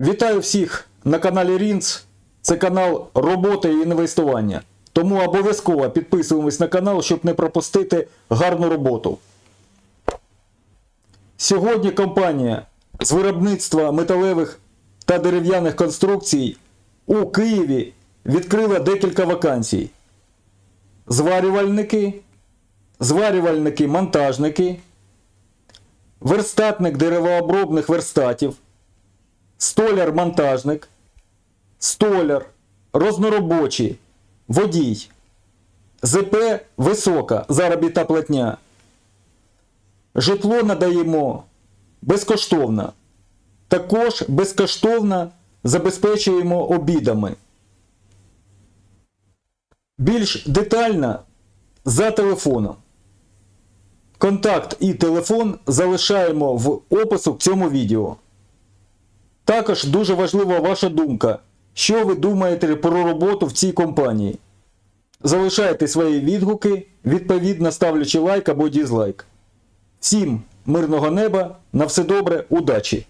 Вітаю всіх на каналі Рінц. Це канал роботи і інвестування. Тому обов'язково підписуємось на канал, щоб не пропустити гарну роботу. Сьогодні компанія з виробництва металевих та дерев'яних конструкцій у Києві відкрила декілька вакансій. Зварювальники, зварювальники-монтажники, верстатник деревообробних верстатів, столяр-монтажник, столяр, розноробочий, водій, ЗП висока заробітна платня. Житло надаємо безкоштовно. Також безкоштовно забезпечуємо обідами. Більш детально за телефоном. Контакт і телефон залишаємо в опису к цьому відео. Також дуже важлива ваша думка, що ви думаєте про роботу в цій компанії. Залишайте свої відгуки, відповідно ставлячи лайк або дізлайк. Всім мирного неба, на все добре, удачі!